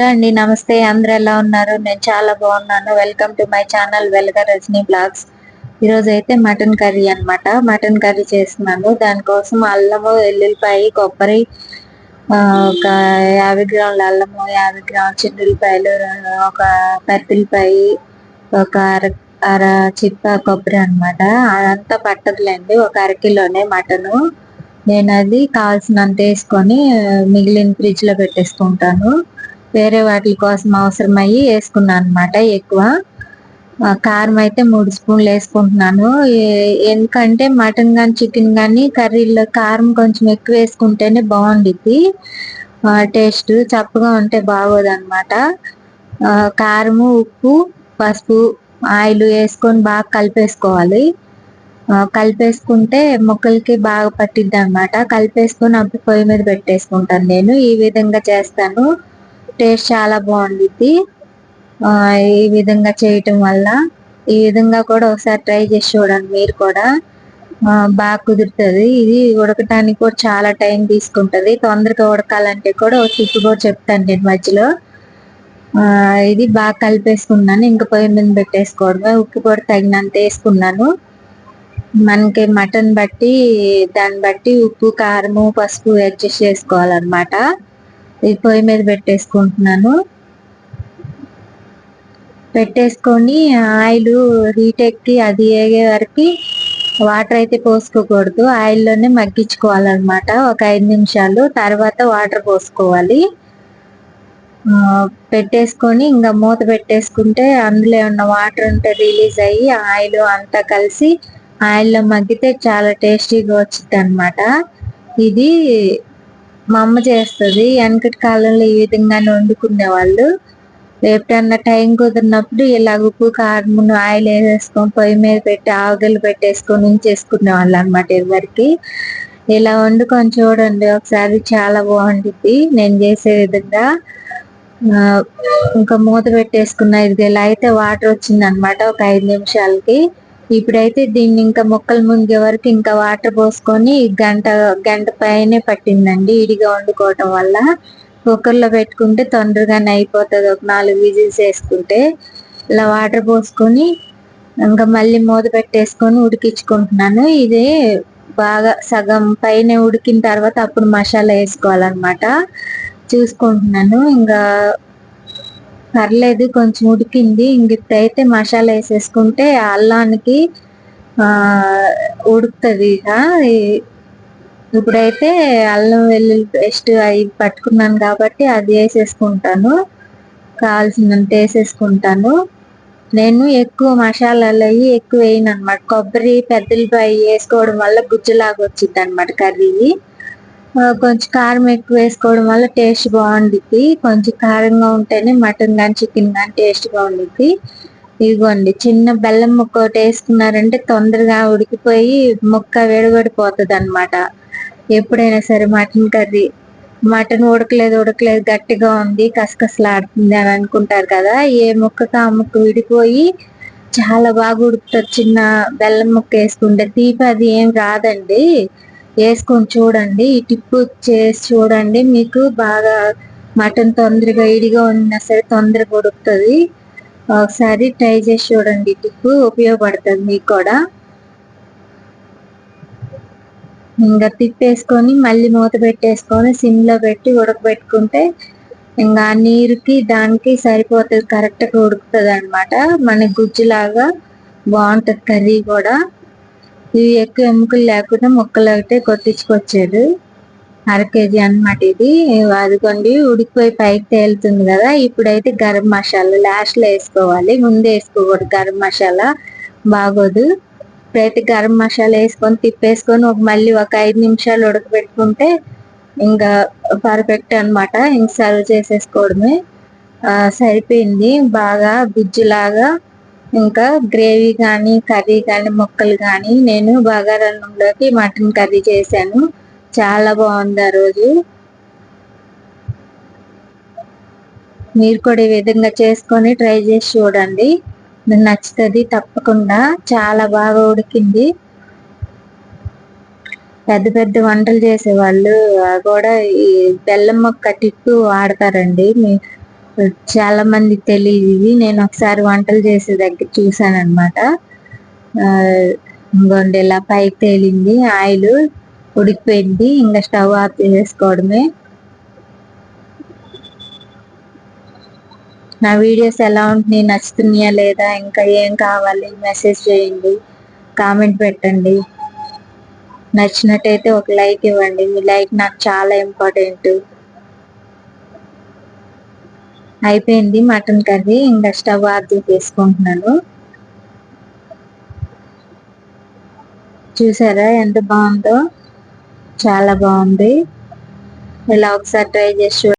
అండి నమస్తే. అందరు ఎలా ఉన్నారు? నేను చాలా బాగున్నాను. వెల్కమ్ టు మై ఛానల్ వెల్గా రజనీ బ్లాగ్స్ ఈరోజు అయితే మటన్ కర్రీ అన్నమాట. మటన్ కర్రీ చేస్తున్నాను. దానికోసం అల్లము ఎల్లుల్లిపాయ కొబ్బరి ఒక యాభై గ్రాముల అల్లము యాభై గ్రాముల చిన్నుల్లిపాయలు ఒక పెద్దల్లిపాయ ఒక అర అర చిప్ప కొబ్బరి అనమాట అదంతా పట్టదులేండి. ఒక అరకిలోనే మటను. నేను అది కావాల్సినంత వేసుకొని మిగిలిన ఫ్రిడ్జ్లో పెట్టేసుకుంటాను. వేరే వాటి కోసం అవసరమయ్యి వేసుకున్నాను అనమాట ఎక్కువ కారం అయితే మూడు స్పూన్లు వేసుకుంటున్నాను. ఎందుకంటే మటన్ కానీ చికెన్ కానీ కర్రీలో కారం కొంచెం ఎక్కువ వేసుకుంటేనే బాగుండిద్ది. టేస్ట్ చప్పగా ఉంటే బాగోదు అనమాట కారము ఉప్పు పసుపు ఆయిల్ వేసుకొని బాగా కలిపేసుకోవాలి. కలిపేసుకుంటే మొక్కలకి బాగా పట్టిద్ది అనమాట కలిపేసుకొని అప్పుడు పొయ్యి మీద పెట్టేసుకుంటాను నేను. ఈ విధంగా చేస్తాను. టేస్ట్ చాలా బాగుండిద్ది. ఈ విధంగా చేయటం వల్ల ఈ విధంగా కూడా ఒకసారి ట్రై చేసి చూడండి మీరు కూడా. బాగా కుదురుతుంది. ఇది ఉడకటానికి కూడా చాలా టైం తీసుకుంటుంది. తొందరగా ఉడకాలంటే కూడా ఒక టిప్ కూడా చెప్తాను నేను మధ్యలో. ఇది బాగా కలిపేసుకున్నాను. ఇంకా పొయ్యి మీద పెట్టేసుకోవడమే. ఉప్పు కూడా తగినంత వేసుకున్నాను. మనకి మటన్ బట్టి దాన్ని బట్టి ఉప్పు కారము పసుపు అడ్జస్ట్ చేసుకోవాలన్నమాట. ఇది పొయ్యి మీద పెట్టేసుకుంటున్నాను. పెట్టేసుకొని ఆయిల్ హీట్ ఎక్కి అది ఏగే వరకు వాటర్ అయితే పోసుకోకూడదు. ఆయిల్లోనే మగ్గించుకోవాలన్నమాట. ఒక ఐదు నిమిషాలు తర్వాత వాటర్ పోసుకోవాలి. పెట్టేసుకొని ఇంకా మూత పెట్టేసుకుంటే అందులో ఉన్న వాటర్ ఉంటే రిలీజ్ అయ్యి ఆయిల్ అంతా కలిసి ఆయిల్లో మగ్గితే చాలా టేస్టీగా వచ్చింది అనమాట ఇది మా అమ్మ చేస్తుంది. వెనకటి కాలంలో ఈ విధంగానే వండుకునే వాళ్ళు? ఎప్పుడన్నా టైం కుదిరినప్పుడు ఇలా ఉప్పు కారం ఆయిల్ వేసేసుకొని పొయ్యి మీద పెట్టి ఆవగలు పెట్టేసుకొని ఉంచేసుకునే వాళ్ళు అనమాట ఎవరికి. ఇలా వండుకొని చూడండి. ఒకసారి చాలా బాగుంటుంది నేను చేసే విధంగా ఇంకా మూత పెట్టేసుకున్న ఇది ఇలా అయితే వాటర్ వచ్చింది అనమాట ఒక ఐదు నిమిషాలకి. ఇప్పుడైతే దీన్ని ఇంకా మొక్కల ముందే వరకు ఇంకా వాటర్ పోసుకొని గంట గంట పైనే పట్టిందండి ఇడిగా వండుకోవటం వల్ల. కుక్కర్లో పెట్టుకుంటే తొందరగానే అయిపోతుంది. ఒక నాలుగు విజిల్స్ వేసుకుంటే ఇలా వాటర్ పోసుకొని ఇంకా మళ్ళీ మూత పెట్టేసుకొని ఉడికించుకుంటున్నాను. ఇది బాగా సగం పైన ఉడికిన తర్వాత అప్పుడు మసాలా వేసుకోవాలన్నమాట. చూసుకుంటున్నాను. ఇంకా పర్లేదు కొంచెం ఉడికింది. ఇంక ఇప్పుడైతే మసాలా వేసేసుకుంటే అల్లానికి ఉడుకుతుంది ఇక. ఇప్పుడైతే అల్లం వెల్లుల్లి పేస్ట్ అవి పట్టుకున్నాను కాబట్టి అది వేసేసుకుంటాను. కావాల్సినంత వేసేసుకుంటాను. నేను ఎక్కువ మసాలాలు అవి ఎక్కువ వేయను అనమాట కొబ్బరి పెద్దలపై వేసుకోవడం వల్ల గుజ్జులాగా వచ్చింది అనమాట కర్రీ. కొంచెం కారం ఎక్కువ వేసుకోవడం వల్ల టేస్ట్ బాగుండిద్ది. కొంచెం కారంగా ఉంటేనే మటన్ కానీ చికెన్ కానీ టేస్ట్ బాగుండిద్ది. ఇదిగోండి చిన్న బెల్లం ముక్క ఒకటి వేసుకున్నారంటే తొందరగా ఉడికిపోయి ముక్క విడగొడిపోతుంది అనమాట ఎప్పుడైనా సరే మటన్ కర్రీ మటన్ ఉడకలేదు ఉడకలేదు గట్టిగా ఉంది కసకసలాడుతుంది అని అనుకుంటారు కదా ఏ ముక్కకు ఆ ముక్క విడిపోయి చాలా బాగా ఉడుకుతారు చిన్న బెల్లం ముక్క వేసుకుంటే తీపి అది ఏం రాదండి. వేసుకొని చూడండి. ఈ టిప్పు చేసి చూడండి. మీకు బాగా మటన్ తొందరగా ఇడిగా ఉన్నా సరే తొందరగా ఉడుకుతుంది. ఒకసారి ట్రై చేసి చూడండి. టిప్పు ఉపయోగపడుతుంది మీకు కూడా. ఇంకా తిప్పేసుకొని మళ్ళీ మూత పెట్టేసుకొని సిమ్లో పెట్టి ఉడకబెట్టుకుంటే ఇంకా ఆ నీరుకి దానికి సరిపోతుంది. కరెక్ట్గా ఉడుకుతుంది అనమాట మన గుజ్జులాగా బాగుంటుంది కర్రీ కూడా. ఇవి ఎక్కువ ఎముకలు లేకుండా ముక్కలు అయితే కొట్టించుకొచ్చాడు అర కేజీ అన్నమాట ఇది. అదిగోండి ఉడికిపోయి పైకి తేలుతుంది కదా. ఇప్పుడైతే గరం మసాలా లాస్ట్లో వేసుకోవాలి. ముందే వేసుకోకూడదు. గరం మసాలా బాగోదు. ఇప్పుడైతే గరం మసాలా వేసుకొని తిప్పేసుకొని ఒక మళ్ళీ ఒక ఐదు నిమిషాలు ఉడకబెట్టుకుంటే ఇంకా పర్ఫెక్ట్ అన్నమాట. ఇంక సర్వ్ చేసేసుకోవడమే. సరిపోయింది. బాగా గుజ్జులాగా ఇంకా గ్రేవీ కానీ కర్రీ కానీ ముక్కలు కానీ నేను బగారన్నంలోకి మటన్ కర్రీ చేశాను. చాలా బాగుంది ఆ రోజు. మీరు కూడా ఈ విధంగా చేసుకొని ట్రై చేసి చూడండి. మీకు నచ్చుతుంది తప్పకుండా. చాలా బాగా ఉడికింది. పెద్ద పెద్ద వంటలు చేసేవాళ్ళు కూడా ఈ బెల్లం మొక్క టిప్పు వాడతారండి. మీ చాలా మంది తెలియదు ఇది. నేను ఒకసారి వంటలు చేసే దగ్గర చూసాను అనమాట ఇంకోండి ఇలా పైకి తేలింది ఆయిల్ ఉడికిపోయింది. ఇంకా స్టవ్ ఆఫ్ చేసుకోవడమే నా వీడియోస్ ఎలా ఉంటున్నాయి? నచ్చుతున్నాయా లేదా? ఇంకా ఏం కావాలి? మెసేజ్ చేయండి. కామెంట్ పెట్టండి. నచ్చినట్టయితే ఒక లైక్ ఇవ్వండి. మీ లైక్ నాకు చాలా ఇంపార్టెంట్. అయిపోయింది మటన్ కర్రీ. ఇంకా స్టవ్ ఆఫ్ చేసుకుంటున్నాను. చూసారా ఎంత బాగుందో? చాలా బాగుంది. ఇలా ఒకసారి ట్రై చేసి